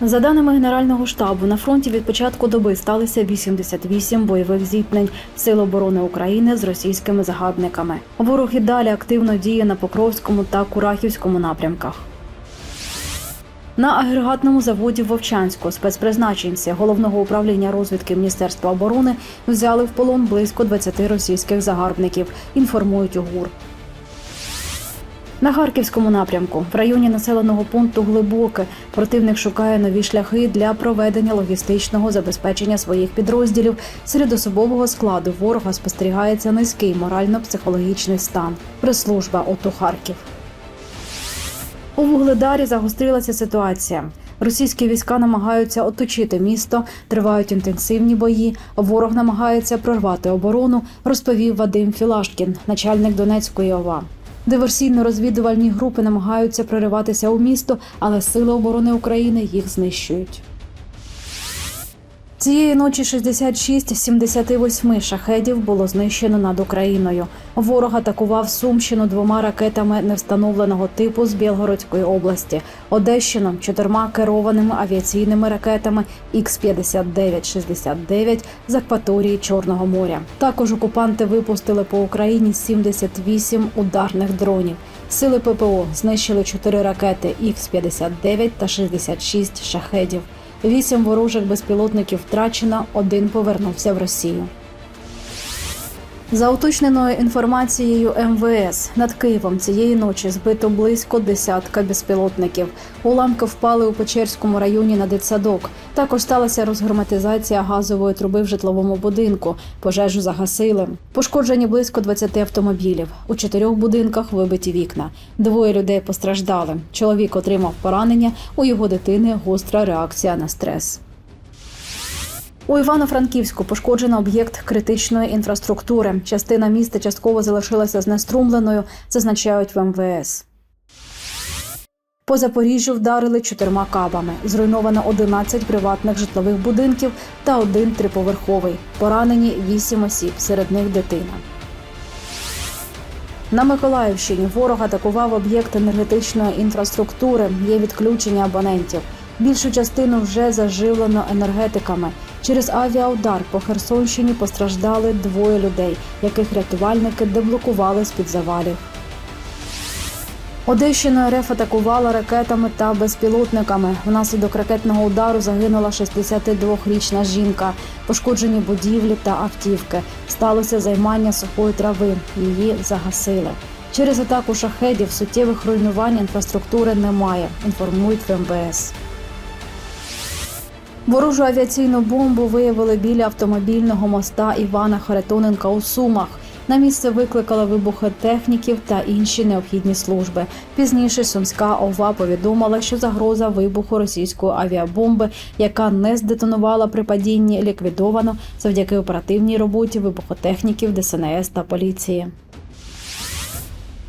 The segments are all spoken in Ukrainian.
За даними Генерального штабу, на фронті від початку доби сталося 88 бойових зіткнень Сил оборони України з російськими загарбниками. Ворог і далі активно діє на Покровському та Курахівському напрямках. На агрегатному заводі в Вовчанську спецпризначенці головного управління розвідки Міністерства оборони взяли в полон близько 20 російських загарбників. Інформують УГУР. На харківському напрямку, в районі населеного пункту Глибоке, противник шукає нові шляхи для проведення логістичного забезпечення своїх підрозділів. Серед особового складу ворога спостерігається низький морально-психологічний стан. Прес-служба ОТУ Харків. У Вугледарі загострилася ситуація. Російські війська намагаються оточити місто, тривають інтенсивні бої. Ворог намагається прорвати оборону, розповів Вадим Філашкін, начальник Донецької ОВА. Диверсійно-розвідувальні групи намагаються прориватися у місто, але сили оборони України їх знищують. Цієї ночі 66 з 78 шахедів було знищено над Україною. Ворог атакував Сумщину двома ракетами невстановленого типу з Білгородської області, Одещину чотирма керованими авіаційними ракетами Х-59-69 з акваторії Чорного моря. Також окупанти випустили по Україні 78 ударних дронів. Сили ППО знищили чотири ракети Х-59 та 66 шахедів. Вісім ворожих безпілотників втрачено, один повернувся в Росію. За уточненою інформацією МВС над Києвом цієї ночі збито близько десятка безпілотників. Уламки впали у Печерському районі на дитсадок. Також сталася розгерметизація газової труби в житловому будинку. Пожежу загасили. Пошкоджені близько 20 автомобілів. У чотирьох будинках вибиті вікна. Двоє людей постраждали. Чоловік отримав поранення. У його дитини гостра реакція на стрес. У Івано-Франківську пошкоджено об'єкт критичної інфраструктури. Частина міста частково залишилася знеструмленою, зазначають в МВС. По Запоріжжю вдарили чотирма кабами. Зруйновано 11 приватних житлових будинків та один триповерховий. Поранені 8 осіб, серед них дитина. На Миколаївщині ворог атакував об'єкт енергетичної інфраструктури. Є відключення абонентів. Більшу частину вже заживлено енергетиками. Через авіаудар по Херсонщині постраждали двоє людей, яких рятувальники деблокували з під завалів. Одещину РФ атакувала ракетами та безпілотниками. Внаслідок ракетного удару загинула 62-річна жінка. Пошкоджені будівлі та автівки. Сталося займання сухої трави. Її загасили. Через атаку шахедів суттєвих руйнувань інфраструктури немає. Інформують в МВС. Ворожу авіаційну бомбу виявили біля автомобільного моста Івана Харитоненка у Сумах. На місце викликали вибухотехніків та інші необхідні служби. Пізніше Сумська ОВА повідомила, що загроза вибуху російської авіабомби, яка не здетонувала при падінні, ліквідовано завдяки оперативній роботі вибухотехніків ДСНС та поліції.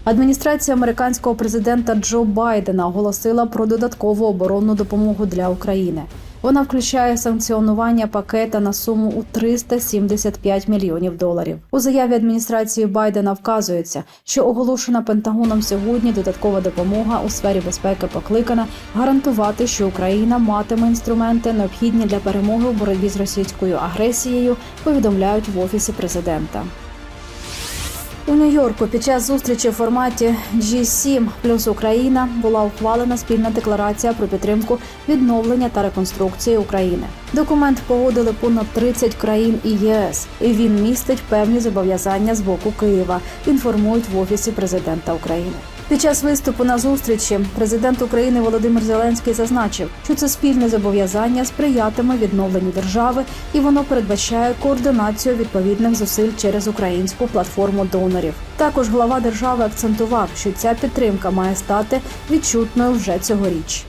Адміністрація американського президента Джо Байдена оголосила про додаткову оборонну допомогу для України. Вона включає санкціонування пакета на суму у 375 мільйонів доларів. У заяві адміністрації Байдена вказується, що оголошена Пентагоном сьогодні додаткова допомога у сфері безпеки покликана гарантувати, що Україна матиме інструменти необхідні для перемоги у боротьбі з російською агресією. Повідомляють в офісі президента. У Нью-Йорку під час зустрічі в форматі G7 плюс Україна була ухвалена спільна декларація про підтримку відновлення та реконструкції України. Документ погодили понад 30 країн і ЄС, і він містить певні зобов'язання з боку Києва. Інформують в офісі президента України. Під час виступу на зустрічі президент України Володимир Зеленський зазначив, що це спільне зобов'язання сприятиме відновленню держави, і воно передбачає координацію відповідних зусиль через українську платформу донорів. Також глава держави акцентував, що ця підтримка має стати відчутною вже цьогоріч.